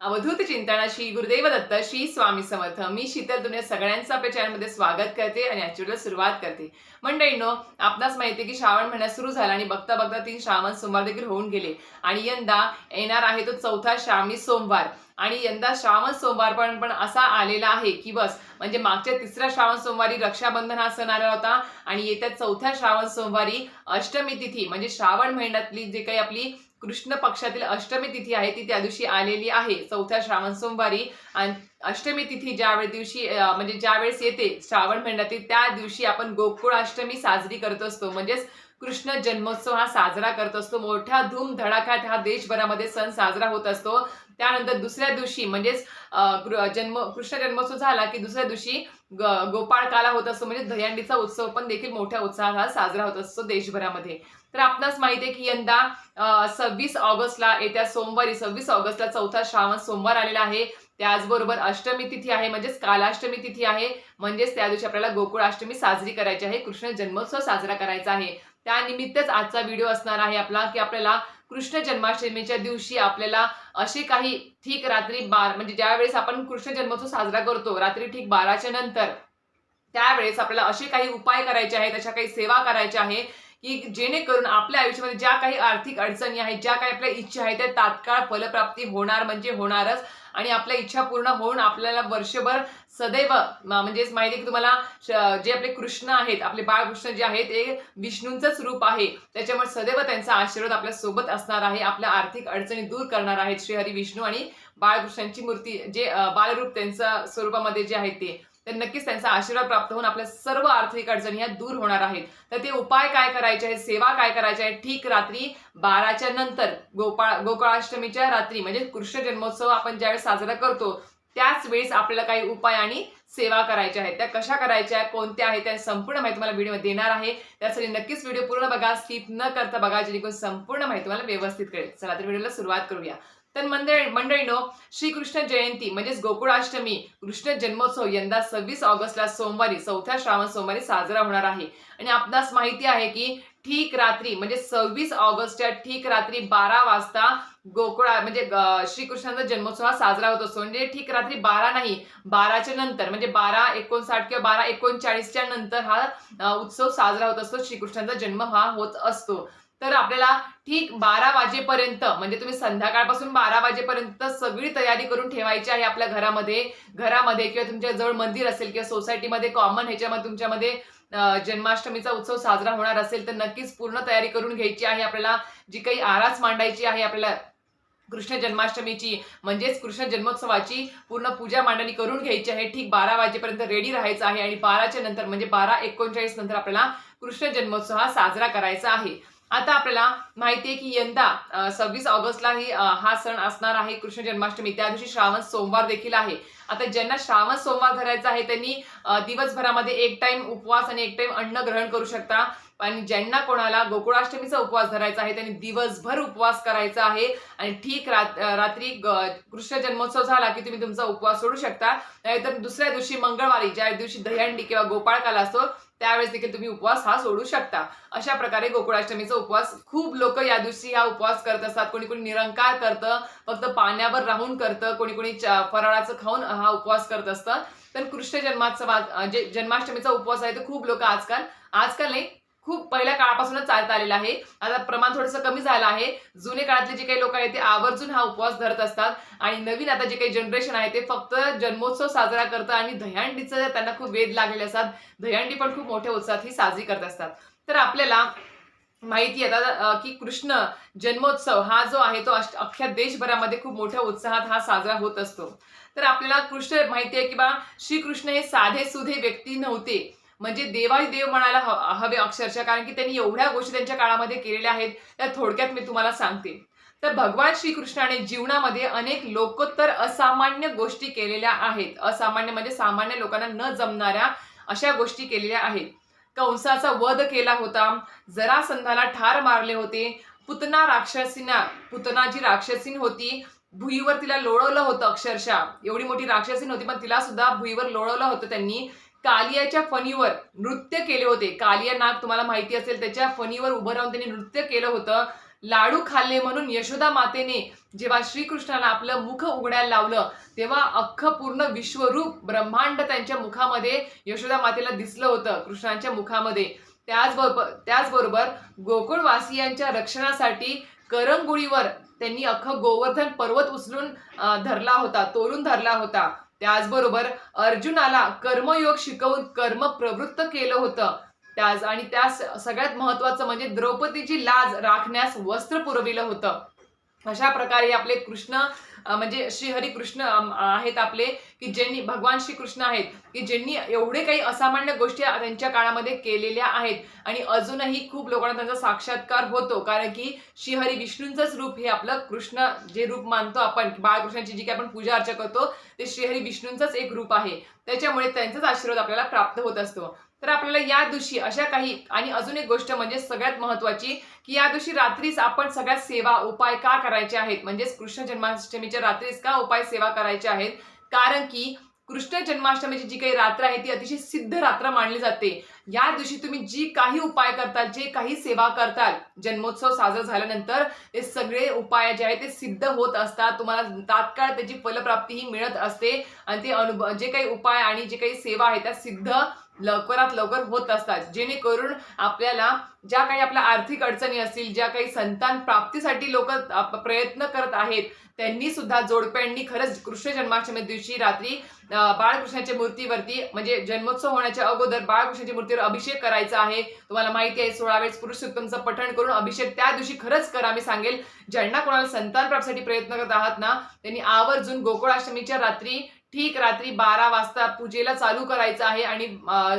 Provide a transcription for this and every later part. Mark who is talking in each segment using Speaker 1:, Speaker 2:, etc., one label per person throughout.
Speaker 1: अवधूत चिंतनाशी श्री गुरुदेव दत्त श्री स्वामी समर्थ. मी शीतल तुने सगळ्यांचं आपल्या चॅनलमध्ये स्वागत करते आणि ऍक्च्युअली सुरुवात करते. मंडळींनो आपणास माहिती की श्रावण महिना सुरू झाला आणि बघता बघता तीन श्रावण सोमवार देखील होऊन गेले. आणि यंदा येणार आहे तो चौथा श्रावणी सोमवार. आणि यंदा श्रावण सोमवार पण पण असा आलेला आहे की बस म्हणजे मागच्या तिसऱ्या श्रावण सोमवारी रक्षाबंधन हा सण आला होता आणि येत्या चौथ्या श्रावण सोमवारी अष्टमी तिथी म्हणजे श्रावण महिन्यातली जे काही आपली कृष्ण पक्षातील अष्टमी तिथी आहे ती त्या दिवशी आलेली आहे. चौथ्या श्रावण सोमवारी आणि अष्टमी तिथी ज्यावेळेस दिवशी म्हणजे ज्यावेळेस येते श्रावण महिन्यातील त्या दिवशी आपण गोकुळ अष्टमी साजरी करत असतो. म्हणजेच कृष्ण जन्मोत्सव हा साजरा करत असतो. मोठ्या धूमधडाक्यात हा देशभरामध्ये सण साजरा होत असतो. त्यानंतर दुसऱ्या दिवशी म्हणजेच कृ- जन्म कृष्ण जन्मोत्सव झाला की दुसऱ्या दिवशी ग- गोपाळ काला होत असतो म्हणजे दह्यांडीचा उत्सव पण देखील मोठ्या उत्साहात साजरा होत असतो देशभरामध्ये. तर आपणास माहिती आहे की यंदा सव्वीस ऑगस्टला येत्या सोमवारी सव्वीस ऑगस्टला चौथा श्रावण सोमवार आलेला आहे. त्याचबरोबर अष्टमी तिथी आहे म्हणजेच कालाष्टमी तिथी आहे. म्हणजेच त्या दिवशी आपल्याला गोकुळाष्टमी साजरी करायची आहे कृष्ण जन्मोत्सव साजरा करायचा आहे. त्यानिमित्तच आजचा व्हिडिओ असणार आहे आपला की आपल्याला कृष्ण जन्माष्टमीच्या दिवशी आपल्याला असे काही ठीक रात्री बार म्हणजे ज्यावेळेस आपण कृष्ण जन्मोत्सव साजरा करतो रात्री ठीक बाराच्या नंतर त्यावेळेस आपल्याला असे काही उपाय करायचे आहेत अशा काही सेवा करायच्या आहे की जेणेकरून आपल्या आयुष्यामध्ये ज्या काही आर्थिक अडचणी आहेत ज्या काही आपल्या इच्छा आहेत त्या तात्काळ फलप्राप्ती होणार म्हणजे होणारच. आणि आपल्या इच्छा पूर्ण होऊन आपल्याला वर्षभर सदैव म्हणजेच माहिती आहे की तुम्हाला जे आपले कृष्ण आहेत आपले बाळकृष्ण जे आहेत ते विष्णूंचंच रूप आहे. त्याच्यामुळे सदैव त्यांचा आशीर्वाद आपल्यासोबत असणार आहे आपल्या आर्थिक अडचणी दूर करणार आहेत श्रीहरी विष्णू आणि बाळकृष्णांची मूर्ती जे बालरूप त्यांच्या स्वरूपामध्ये जे आहे ते. तर नक्कीच त्यांचा आशीर्वाद प्राप्त होऊन आपल्या सर्व आर्थिक अडचणी ह्या दूर होणार आहेत. तर ते उपाय काय करायचे आहेत? सेवा काय करायच्या आहे ठीक रात्री बाराच्या नंतर गोपाळ गोकुळाष्टमीच्या रात्री म्हणजे कृष्ण जन्मोत्सव आपण ज्यावेळेस साजरा करतो त्याच वेळेस आपल्याला काही उपाय आणि सेवा करायच्या आहेत. त्या कशा करायच्या? आहेत कोणत्या आहेत? त्या संपूर्ण माहिती तुम्हाला व्हिडिओ देणार आहे. त्यासाठी नक्कीच व्हिडिओ पूर्ण बघा. स्किप न करता बघा जेणेकरून संपूर्ण माहिती तुम्हाला व्यवस्थित कळेल. चला तर व्हिडिओला सुरुवात करूया. तर मंडळी मंडळीनो श्रीकृष्ण जयंती म्हणजेच गोकुळाष्टमी कृष्ण जन्मोत्सव यंदा सव्वीस ऑगस्टला सोमवारी चौथ्या श्रावण सोमवारी साजरा होणार आहे. आणि आपणास माहिती आहे की ठीक रात्री म्हणजे सव्वीस ऑगस्टच्या ठीक रात्री बारा वाजता गोकुळा म्हणजे श्रीकृष्णाचा जन्मोत्सव हा साजरा होत असतो. म्हणजे ठीक रात्री बारा नाही बाराच्या नंतर म्हणजे बारा एकोणसाठ किंवा बारा एकोणचाळीसच्या नंतर हा उत्सव साजरा होत असतो. श्रीकृष्णाचा जन्म हा होत असतो. तर आपल्याला ठीक बारा वाजेपर्यंत म्हणजे तुम्ही संध्याकाळपासून बारा वाजेपर्यंत सगळी तयारी करून ठेवायची आहे आपल्या घरामध्ये. घरामध्ये किंवा तुमच्या जवळ मंदिर असेल किंवा सोसायटीमध्ये कॉमन ह्याच्यामध्ये तुमच्यामध्ये जन्माष्टमीचा उत्सव साजरा होणार असेल तर नक्कीच पूर्ण तयारी करून घ्यायची आहे आपल्याला. जी काही आरास मांडायची आहे आपल्याला कृष्ण जन्माष्टमीची म्हणजेच कृष्ण जन्मोत्सवाची पूर्ण पूजा मांडणी करून घ्यायची आहे. ठीक बारा वाजेपर्यंत रेडी राहायचं आहे आणि बाराच्या नंतर म्हणजे बारा एकोणचाळीस नंतर आपल्याला कृष्ण जन्मोत्सव हा साजरा करायचा आहे. आता आपल्याला माहिती आहे की यंदा सव्वीस ऑगस्टला ही हा सण असणार आहे. कृष्ण जन्माष्टमी त्या दिवशी श्रावण सोमवार देखील आहे. आता ज्यांना श्रावण सोमवार धरायचा आहे त्यांनी दिवसभरामध्ये एक टाइम उपवास आणि एक टाइम अन्न ग्रहण करू शकता. आणि ज्यांना कोणाला गोकुळाष्टमीचा उपवास धरायचा आहे त्यांनी दिवसभर उपवास करायचा आहे. आणि ठीक रात रात्री कृष्ण जन्मोत्सव झाला की तुम्ही तुमचा उपवास सोडू शकता. नाहीतर दुसऱ्या दिवशी मंगळवारी ज्या दिवशी दह्यांडी किंवा गोपाळकाला असतो त्यावेळेस देखील तुम्ही उपवास हा सोडू शकता. अशा प्रकारे गोकुळाष्टमीचा उपवास खूप लोक या दिवशी हा उपवास करत असतात. कोणी कोणी निरंकार करतं फक्त पाण्यावर राहून करतं कोणी कोणी फराळाचं खाऊन हा उपवास करत असतं. तर कृष्ण जन्माचा जे जन्माष्टमीचा उपवास आहे तो खूप लोक आजकाल आजकाल नाही खूप पहिल्या काळापासूनच चालत आलेला आहे. आता प्रमाण थोडंसं कमी झालं आहे. जुने काळातले जे काही लोक आहेत ते आवर्जून हा उपवास धरत असतात. आणि नवीन आता जे काही जनरेशन आहे ते फक्त जन्मोत्सव साजरा करतं आणि दह्यांडीचं त्यांना खूप वेध लागलेले असतात दह्यांडी पण खूप मोठ्या उत्साहात ही साजरी करत असतात. तर आपल्याला माहिती आहे आता की कृष्ण जन्मोत्सव हा जो आहे तो अष्ट- अख्ख्या देशभरामध्ये खूप मोठ्या उत्साहात हा साजरा होत असतो. तर आपल्याला कृष्ण माहिती आहे की बा श्रीकृष्ण हे साधे सुधे व्यक्ती नव्हते. म्हणजे देवाही देव म्हणायला हवे अक्षरशः. कारण की त्यांनी एवढ्या गोष्टी त्यांच्या काळामध्ये केलेल्या आहेत त्या थोडक्यात मी तुम्हाला सांगते. तर भगवान श्रीकृष्णाने जीवनामध्ये अनेक लोकोत्तर असामान्य गोष्टी केलेल्या आहेत. असामान्य म्हणजे सामान्य लोकांना न जमणाऱ्या अशा गोष्टी केलेल्या आहेत. कंसाचा वध केला होता. जरासंधाला ठार मारले होते. पुतना राक्षसीना पुतना जी राक्षसीन होती. भुईवर तिला लोळवलं होतं अक्षरशः. एवढी मोठी राक्षसीन होती पण तिला सुद्धा भुईवर लोळवलं होतं त्यांनी. कालियाच्या फणीवर नृत्य केले होते. कालिया नाग तुम्हाला माहिती असेल त्याच्या फणीवर उभं राहून त्यांनी नृत्य केलं होतं. लाडू खाल्ले म्हणून यशोदा मातेने जेव्हा श्रीकृष्णाला आपलं मुख उघडायला लावलं तेव्हा अख्खं पूर्ण विश्वरूप ब्रह्मांड त्यांच्या मुखामध्ये यशोदा मातेला दिसलं होतं कृष्णांच्या मुखामध्ये. त्याचबरोबर त्याचबरोबर गोकुळवासियांच्या रक्षणासाठी करंगुळीवर त्यांनी अख्खं गोवर्धन पर्वत उचलून धरला होता तोलून धरला होता. त्याचबरोबर अर्जुनाला कर्मयोग शिकवून कर्म प्रवृत्त केलं होतं. त्याच आणि त्या सगळ्यात महत्वाचं म्हणजे द्रौपदीची लाज राखण्यास वस्त्र पुरविलं होतं. अशा प्रकारे आपले कृष्ण म्हणजे श्री हरी कृष्ण आहेत आपले की ज्यांनी भगवान श्री कृष्ण आहेत की ज्यांनी एवढे काही असामान्य गोष्टी त्यांच्या काळामध्ये केलेल्या आहेत. आणि अजूनही खूप लोकांना त्यांचा साक्षात्कार होतो कारण की श्रीहरी विष्णूंचंच रूप हे आपलं कृष्ण जे रूप मानतो आपण बाळकृष्णाची जी काही आपण पूजा अर्चा करतो ते श्रीहरी विष्णूंचंच एक रूप आहे. त्याच्यामुळे त्यांचाच आशीर्वाद आपल्याला प्राप्त होत असतो. तर आपल्याला या दिवशी अशा काही आणि अजून एक गोष्ट म्हणजे सगळ्यात महत्वाची की या दिवशी रात्रीच आपण सगळ्यात सेवा उपाय का करायचे आहेत? म्हणजेच कृष्ण जन्माष्टमीच्या रात्रीच का उपाय सेवा करायचे आहेत? कारण की कृष्ण जन्माष्टमीची जी काही रात्र आहे ती अतिशय सिद्ध रात्र मानली जाते. या दिवशी तुम्ही जी काही उपाय करताल जे काही सेवा करताल जन्मोत्सव साजरा झाल्यानंतर ते सगळे उपाय जे आहेत ते सिद्ध होत असतात. तुम्हाला तात्काळ त्याची फलप्राप्ती ही मिळत असते. आणि ते अनुभव जे काही उपाय आणि जे काही सेवा आहे त्या सिद्ध लवकरात लवकर होत असतात. जेणेकरून आपल्याला ज्या काही आपल्या आर्थिक अडचणी असतील ज्या काही संतान प्राप्तीसाठी लोक प्रयत्न करत आहेत त्यांनी सुद्धा जोडप्यांनी खरंच कृष्ण जन्माष्टमी दिवशी रात्री बाळकृष्णाच्या मूर्तीवरती म्हणजे जन्मोत्सव होण्याच्या अगोदर बाळकृष्णाच्या मूर्तीवर अभिषेक करायचा आहे. तुम्हाला माहिती आहे सोळा वेळेस पुरुष उत्तमचं पठण करून अभिषेक त्या दिवशी खरंच करा. मी सांगेल ज्यांना कोणाला संतान प्राप्तीसाठी प्रयत्न करत आहात ना त्यांनी आवर्जून गोकुळाष्टमीच्या रात्री ठीक रात्री बारा वाजता पूजेला चालू करायचं आहे आणि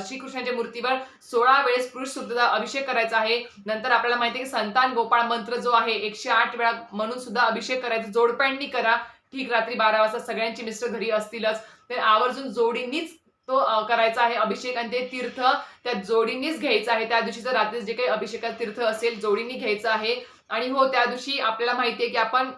Speaker 1: श्रीकृष्णाच्या मूर्तीवर सोळा वेळेस पुरुष सुद्धा अभिषेक करायचा आहे. नंतर आपल्याला माहिती आहे की संतान गोपाळ मंत्र जो आहे एकशे आठ वेळा म्हणून सुद्धा अभिषेक करायचा. जोडप्यांनी करा. ठीक रात्री बारा वाजता सगळ्यांची मिस्टर घरी असतीलच. तर आवर्जून जोडींनीच तो करायचा आहे अभिषेक आणि ते तीर्थ त्या जोडींनीच घ्यायचं आहे. त्या दिवशीचं रात्री जे काही अभिषेकात तीर्थ असेल जोडींनी घ्यायचं आहे. आणि हो त्या दिवशी आपल्याला माहिती आहे की आपण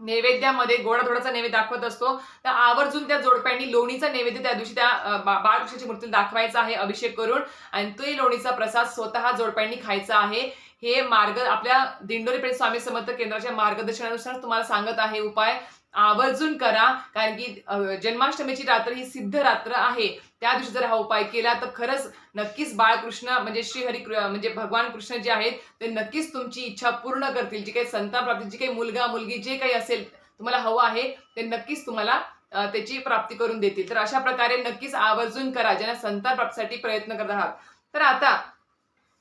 Speaker 1: नैवेद्यामध्ये गोडाधोडाचा नैवेद्य दाखवत असतो. तर आवर्जून त्या जोडप्यांनी लोणीचा नैवेद्य त्या दिवशी त्या बा- बाळकृष्णाची मूर्ती दाखवायचा आहे अभिषेक करून. आणि तो लोणीचा प्रसाद स्वतः जोडप्यांनी खायचा आहे. हे मार्ग आपल्या दिंडोरी स्वामी समर्थ केंद्राच्या मार्गदर्शनानुसार तुम्हाला सांगत आहे उपाय. आवर्जून करा कारण की जन्माष्टमीची रात्र ही सिद्ध रात्र आहे. त्या दिवशी जर हा उपाय केला तर खरंच नक्कीच बाळकृष्ण म्हणजे श्री हरी म्हणजे भगवान कृष्ण जे आहेत ते नक्कीच तुमची इच्छा पूर्ण करतील. जी काही संतान प्राप्ती जी काही मुलगा मुलगी जे काही असेल तुम्हाला हवं आहे ते नक्कीच तुम्हाला त्याची प्राप्ती करून देतील. तर अशा प्रकारे नक्कीच आवर्जून करा ज्यांना संतान प्राप्तीसाठी प्रयत्न करत आहात. तर आता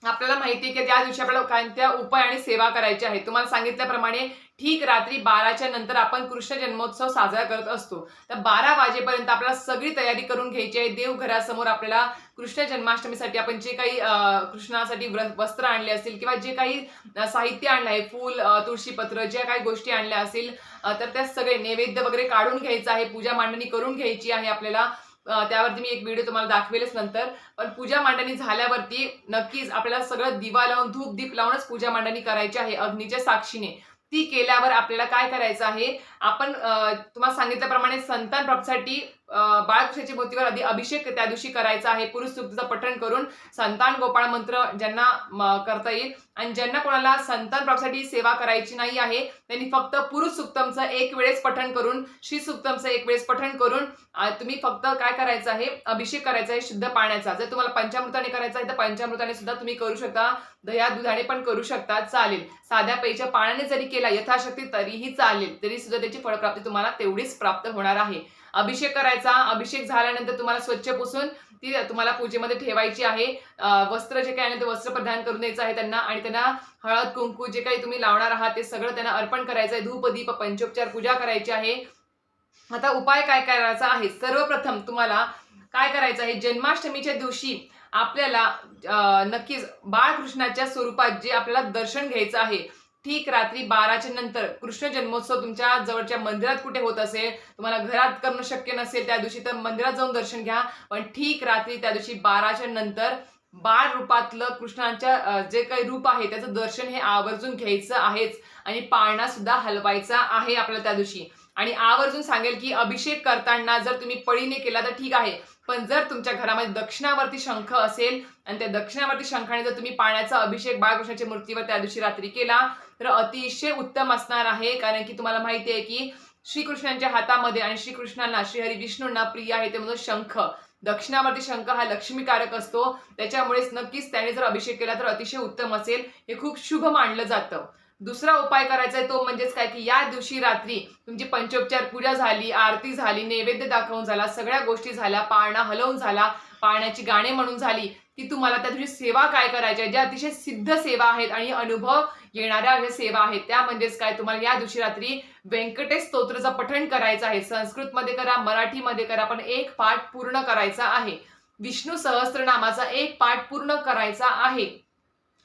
Speaker 1: आपल्याला माहिती आहे की त्या दिवशी आपल्याला कोणत्या उपाय आणि सेवा करायच्या आहे. तुम्हाला सांगितल्याप्रमाणे ठीक रात्री बाराच्या नंतर आपण कृष्ण जन्मोत्सव साजरा करत असतो. तर बारा वाजेपर्यंत आपल्याला सगळी तयारी करून घ्यायची आहे. देवघरासमोर आपल्याला कृष्ण जन्माष्टमीसाठी आपण जे काही कृष्णासाठी वस्त्र आणले असतील किंवा जे काही साहित्य आणलं आहे फूल तुळशीपत्र ज्या काही गोष्टी आणल्या असतील तर त्या सगळे नैवेद्य वगैरे काढून घ्यायचं आहे. पूजा मांडणी करून घ्यायची आहे आपल्याला. त्यावरती मी एक व्हिडिओ तुम्हाला दाखवेलच नंतर. पण पूजा मांडणी झाल्यावरती नक्कीच आपल्याला सगळं दिवा लावून धूप दीप लावूनच पूजा मांडणी करायची आहे अग्नीच्या साक्षीने. ती केल्यावर आपल्याला काय करायचं आहे? आपण तुम्हाला सांगितल्याप्रमाणे संतान प्राप्तीसाठी बाळकृष्णाच्या मूर्तीवर आधी अभिषेक त्या दिवशी करायचा आहे. पुरुष सूक्तचं पठण करून संतान गोपाळ मंत्र ज्यांना करता येईल. आणि ज्यांना कोणाला संतान प्राप्तीसाठी सेवा करायची नाही आहे त्यांनी फक्त पुरुष सुक्तमचं एक वेळेस पठण करून श्री सुक्तमचं एक वेळेस पठण करून तुम्ही फक्त काय करायचं आहे? अभिषेक करायचा आहे शुद्ध पाण्याचा. जर तुम्हाला पंचामृताने करायचा आहे तर पंचामृताने सुद्धा तुम्ही करू शकता. दह्या दुधाने पण करू शकता. चालेल. साध्या पेच्या पाण्याने जरी केला यथाशक्ती तरीही चालेल. तरी सुद्धा त्याची फळप्राप्ती तुम्हाला तेवढीच प्राप्त होणार आहे. अभिषेक करायचा. अभिषेक झाल्यानंतर तुम्हाला स्वच्छ पुसून ती तुम्हाला पूजेमध्ये ठेवायची आहे. वस्त्र जे काही आहे ते वस्त्र प्रदान करून द्यायचं आहे त्यांना आणि त्यांना हळद कुंकू जे काही तुम्ही लावणार आहात ते सगळं त्यांना अर्पण करायचं आहे धूप दीप पंचोपचार पूजा करायची आहे. आता उपाय काय करायचा आहे? सर्वप्रथम तुम्हाला काय करायचं आहे? जन्माष्टमीच्या दिवशी आपल्याला नक्कीच बाळकृष्णाच्या स्वरूपात जे आपल्याला दर्शन घ्यायचं आहे ठीक रात्री बाराच्या नंतर कृष्ण जन्मोत्सव तुमच्या जवळच्या मंदिरात कुठे होत असेल? तुम्हाला घरात करणं शक्य नसेल त्या दिवशी तर मंदिरात जाऊन दर्शन घ्या. पण ठीक रात्री त्या दिवशी बाराच्या नंतर बाळ रूपातलं कृष्णांच्या जे काही रूप आहे त्याचं दर्शन हे आवर्जून घ्यायचं आहेच. आणि पाळणा सुद्धा हलवायचा आहे आपल्याला त्या दिवशी. आणि आवर्जून सांगेल की अभिषेक करताना जर तुम्ही पळीने केला तर ठीक आहे. पण जर तुमच्या घरामध्ये दक्षिणावरती शंख असेल आणि त्या दक्षिणावरती शंखाने जर तुम्ही पाण्याचा अभिषेक बाळकृष्णाच्या मूर्तीवर त्या दिवशी रात्री केला तर अतिशय उत्तम असणार आहे कारण की तुम्हाला माहिती आहे की श्रीकृष्णांच्या हातामध्ये आणि श्रीकृष्णांना श्रीहरी विष्णूंना प्रिय आहे ते म्हणजे शंख. दक्षिणावरती शंख हा लक्ष्मीकारक असतो. त्याच्यामुळेच नक्कीच त्याने जर अभिषेक केला तर अतिशय उत्तम असेल. हे खूप शुभ मानलं जातं. दुसरा उपाय करायचा आहे तो म्हणजेच काय की या दिवशी रात्री तुमची पंचोपचार पूजा झाली आरती झाली नैवेद्य दाखवून झाला सगळ्या गोष्टी झाल्या पाळणा हलवून झाला पाळण्याची गाणे म्हणून झाली की तुम्हाला त्या दिवशी सेवा काय करायच्या ज्या अतिशय सिद्ध सेवा आहेत आणि अनुभव येणाऱ्या ज्या सेवा आहेत त्या म्हणजेच काय? तुम्हाला या दिवशी रात्री व्यंकटेश स्तोत्रचं पठण करायचं आहे. संस्कृतमध्ये करा मराठीमध्ये करा पण एक पाठ पूर्ण करायचा आहे. विष्णू सहस्त्रनामाचा एक पाठ पूर्ण करायचा आहे.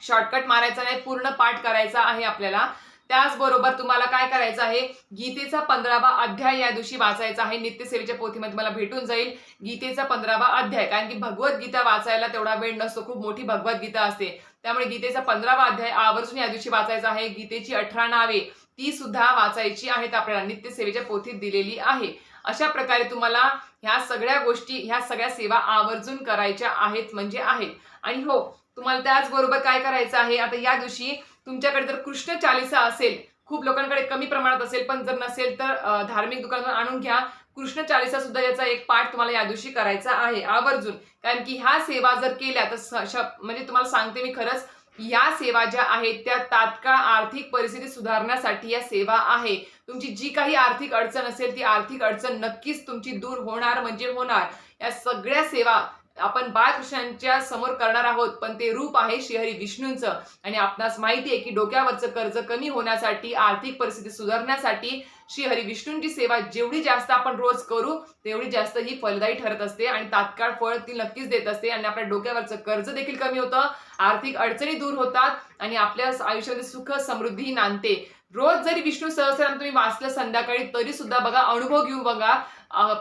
Speaker 1: शॉर्टकट मारायचा नाही पूर्ण पाठ करायचा आहे आपल्याला. त्याचबरोबर तुम्हाला काय करायचं आहे? गीतेचा पंधरावा अध्याय या दिवशी वाचायचा आहे. नित्यसेवेच्या पोथीमध्ये तुम्हाला भेटून जाईल गीतेचा पंधरावा अध्याय. कारण की भगवद्गीता वाचायला तेवढा वेळ नसतो. खूप मोठी भगवद्गीता असते. त्यामुळे गीतेचा पंधरावा अध्याय आवर्जून या दिवशी वाचायचा आहे. गीतेची अठरा नावे ती सुद्धा वाचायची आहेत. आपल्याला नित्यसेवेच्या पोथीत दिलेली आहे. अशा प्रकारे तुम्हाला ह्या सगळ्या गोष्टी ह्या सगळ्या सेवा आवर्जून करायच्या आहेत म्हणजे आहेत. आणि हो तुम्हाला त्याचबरोबर काय करायचं आहे? आता या दिवशी तुमच्याकडे जर कृष्ण चालिसा असेल खूप लोकांकडे कमी प्रमाणात असेल पण जर नसेल तर धार्मिक दुकानातून आणून घ्या. कृष्ण चालिसा सुद्धा याचा एक पाठ तुम्हाला या दिवशी करायचा आहे. आवर्जून. कारण की ह्या सेवा जर केल्या तर म्हणजे तुम्हाला सांगते मी खरंच या सेवा ज्या आहेत त्या तात्काळ आर्थिक परिस्थिती सुधारण्यासाठी या सेवा आहे. तुमची जी काही आर्थिक अडचण असेल ती आर्थिक अडचण नक्कीच तुमची दूर होणार म्हणजे होणार. या सगळ्या सेवा आपण बाळकृष्णांच्या समोर करणार आहोत पण ते रूप आहे श्रीहरी विष्णूंचं. आणि आपणास माहिती आहे की डोक्यावरचं कर्ज कमी होण्यासाठी आर्थिक परिस्थिती सुधारण्यासाठी श्री विष्णूंची सेवा जेवढी जास्त आपण रोज करू तेवढी जास्त ही फलदायी ठरत असते आणि तात्काळ फळ ती नक्कीच देत असते आणि आपल्या डोक्यावरचं कर्ज देखील कमी होतं आर्थिक अडचणी दूर होतात आणि आपल्या आयुष्यामध्ये सुख समृद्धी नांदते. रोज जरी विष्णू सहस्रनाम तुम्ही वाचलं संध्याकाळी तरी सुद्धा बघा अनुभव घेऊ बघा.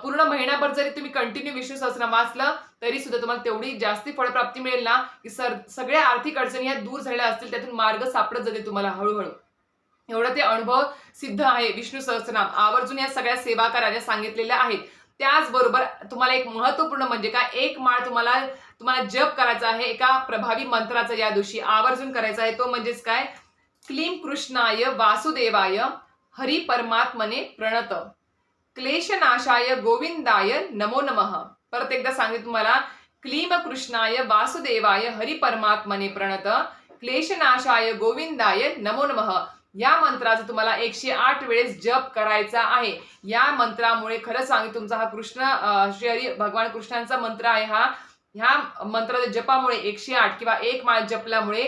Speaker 1: पूर्ण महिनाभर जरी तुम्ही कंटिन्यू विष्णू सहस्रनाम वाचलं तरी सुद्धा तुम्हाला तेवढी जास्ती फळप्राप्ती मिळेल ना की सर सगळ्या आर्थिक अडचणी ह्या दूर झालेल्या असतील त्यातून मार्ग सापडत जाते तुम्हाला हळूहळू. एवढं ते अनुभव सिद्ध आहे. विष्णू सहस्रनाम. आवर्जून या सगळ्या सेवा करायला सांगितलेल्या आहेत. त्याचबरोबर तुम्हाला एक महत्त्वपूर्ण म्हणजे काय एक माळ तुम्हाला तुम्हाला जप करायचा आहे. एका प्रभावी मंत्राचा या दिवशी आवर्जून करायचा आहे तो म्हणजेच काय? क्लीम कृष्णाय वासुदेवाय हरी परमात्मने प्रणत. क्लेशनाशाय गोविंदाय नमो नमः. परत एकदा सांगितलं तुम्हाला. क्लीम कृष्णाय वासुदेवाय हरी परमात्मने प्रणत. क्लेशनाशाय गोविंदाय नमो नमः. या मंत्राचा तुम्हाला एकशे आठ वेळेस जप करायचा आहे. या मंत्रामुळे खरं सांगू तुमचा हा कृष्ण श्री हरी भगवान कृष्णांचा मंत्र आहे हा. ह्या मंत्र जपामुळे एकशे आठ किंवा एक माळ जपल्यामुळे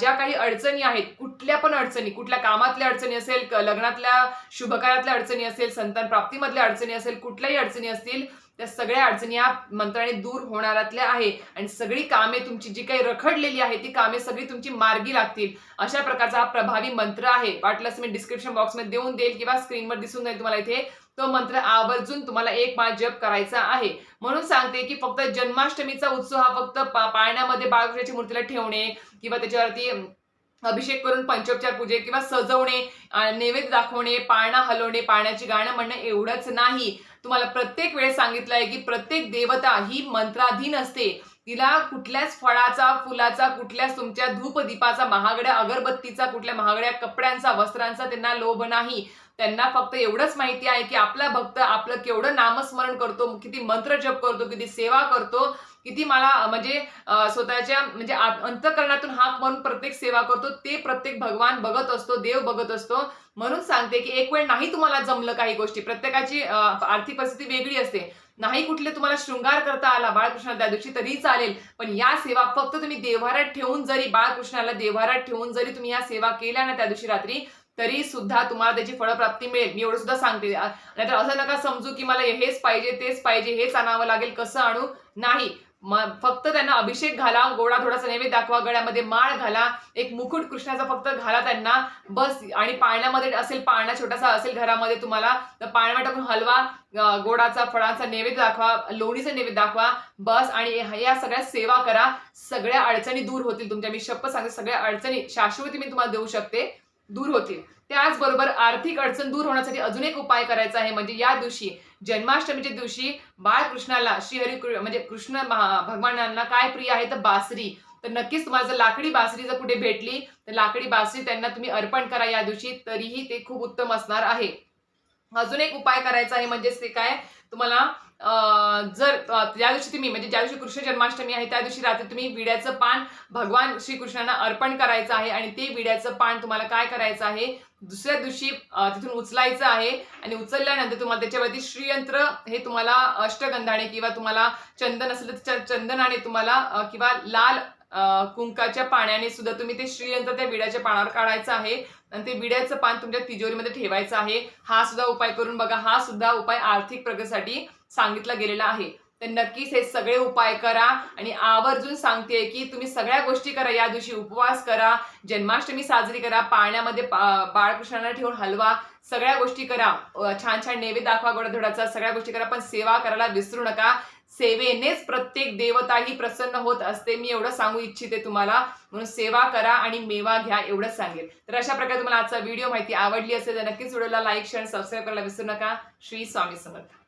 Speaker 1: ज्या काही अडचणी आहेत कुठल्या पण अडचणी कुठल्या कामातल्या अडचणी असेल लग्नातल्या शुभकार्यातल्या अडचणी असेल संतान प्राप्तीमधल्या अडचणी असेल कुठल्याही अडचणी असतील त्या सगळ्या अडचणी या मंत्राने दूर होणाऱ्यातल्या आहे. आणि सगळी कामे तुमची जी काही रखडलेली आहे ती कामे सगळी तुमची मार्गी लागतील. अशा प्रकारचा हा प्रभावी मंत्र आहे. वाटलंच मी डिस्क्रिप्शन बॉक्समध्ये देऊन देईल किंवा स्क्रीनवर दिसून जाईल तुम्हाला इथे. तो मंत्र आवर्जून तुम्हाला एक माळ जप करायचा आहे. म्हणून सांगते की फक्त जन्माष्टमीचा उत्सव हा फक्त पा- पाळण्यामध्ये बाळकृष्णाची मूर्तीला ठेवणे किंवा त्याच्यावरती अभिषेक करून पंचोपचार पूजे किंवा सजवणे नैवेद्य दाखवणे पाळणा हलवणे पाळण्याची गाणं म्हणणं एवढंच नाही. तुम्हाला प्रत्येक वेळेस सांगितलं आहे की प्रत्येक देवता ही मंत्राधीन असते. तिला कुठल्याच फळाचा फुलाचा कुठल्याच तुमच्या धूप दीपाचा महागड्या अगरबत्तीचा कुठल्या महागड्या कपड्यांचा वस्त्रांचा त्यांना लोभ नाही. त्यांना फक्त एवढंच माहिती आहे की आपला भक्त आपलं केवढं नामस्मरण करतो किती मंत्र जप करतो किती सेवा करतो किती मला म्हणजे स्वतःच्या म्हणजे अंतकरणातून अंतःकरणातून हाक म्हणून प्रत्येक सेवा करतो ते प्रत्येक भगवान बघत असतो देव बघत असतो. म्हणून सांगते की एक वेळ नाही तुम्हाला जमलं काही गोष्टी प्रत्येकाची आर्थिक परिस्थिती वेगळी असते. नाही कुठले तुम्हाला शृंगार करता आला बाळकृष्ण त्या दिवशी तरी चालेल पण या सेवा फक्त तुम्ही देव्हारात ठेवून जरी बाळकृष्णाला देव्हारात ठेवून जरी तुम्ही या सेवा केल्या ना त्या दिवशी रात्री तरी सुद्धा तुम्हाला त्याची फळप्राप्ती मिळेल. मी एवढं सुद्धा सांगते नाहीतर असं नका समजू की मला हेच पाहिजे तेच पाहिजे हेच आणावं लागेल कसं आणू? नाही. म- फक्त त्यांना अभिषेक घाला गोडा थोडासा नैवेद्य दाखवा गळ्यामध्ये माळ घाला एक मुकुट कृष्णाचा फक्त घाला त्यांना. बस. आणि पाळण्यामध्ये असेल पाळणा छोटासा असेल घरामध्ये तुम्हाला तर पाळण्यामध्ये टाकून हलवा गोडाचा फळांचा नैवेद्य दाखवा लोणीचा नैवेद्य दाखवा बस. आणि या सगळ्या सेवा करा. सगळ्या अडचणी दूर होतील तुमच्या. मी शप्प सांगते सगळ्या अडचणी शाश्वती मी तुम्हाला देऊ शकते. दूर होतील. त्याचबरोबर आर्थिक अडचण दूर होण्यासाठी अजून एक उपाय करायचा आहे म्हणजे या दिवशी जन्माष्टमीच्या दिवशी बाळकृष्णाला श्रीहरी कृ- म्हणजे कृष्ण महा- भगवानांना काय प्रिय आहे तर बासरी. तर नक्कीच तुम्हाला जर लाकडी बासरी जर कुठे भेटली तर लाकडी बासरी त्यांना तुम्ही अर्पण करा या दिवशी तरीही ते खूप उत्तम असणार आहे. अजून एक उपाय करायचा आहे म्हणजेच ते काय? तुम्हाला जर त्या ज्या दिवशी तुम्ही म्हणजे ज्या दिवशी कृष्ण जन्माष्टमी आहे त्या दिवशी रात्री तुम्ही विड्याचं पान भगवान श्रीकृष्णांना अर्पण करायचं आहे आणि ते विड्याचं पान तुम्हाला काय करायचं आहे? दुसऱ्या दिवशी तिथून उचलायचं आहे आणि उचलल्यानंतर तुम्हाला त्याच्यावरती श्रीयंत्र हे तुम्हाला अष्टगंधाने किंवा तुम्हाला चंदन असेल तर चंदनाने तुम्हाला किंवा लाल कुंकाच्या पाण्याने सुद्धा तुम्ही ते श्रीयंत्र त्या विड्याच्या पानावर काढायचं आहे आणि ते विड्याचं पान तुमच्या तिजोरीमध्ये ठेवायचं आहे. हा सुद्धा उपाय करून बघा. हा सुद्धा उपाय आर्थिक प्रगतीसाठी सांगितलं गेलेलं आहे. तर नक्कीच हे सगळे उपाय करा आणि आवर्जून सांगते की तुम्ही सगळ्या गोष्टी करा. या दिवशी उपवास करा जन्माष्टमी साजरी करा पाण्यामध्ये बाळकृष्णांना ठेवून हलवा सगळ्या गोष्टी करा. छान छान नैवेद्य दाखवा गोडाधोडाचा सगळ्या गोष्टी करा पण सेवा करायला विसरू नका. सेवेनेच प्रत्येक देवता ही प्रसन्न होत असते. मी एवढं सांगू इच्छिते तुम्हाला. म्हणून सेवा करा आणि मेवा घ्या एवढंच सांगेल. तर अशा प्रकारे तुम्हाला आजचा व्हिडिओ माहिती आवडली असेल तर नक्कीच व्हिडिओला लाईक शेअर सबस्क्राईब करायला विसरू नका. श्री स्वामी समर्थ.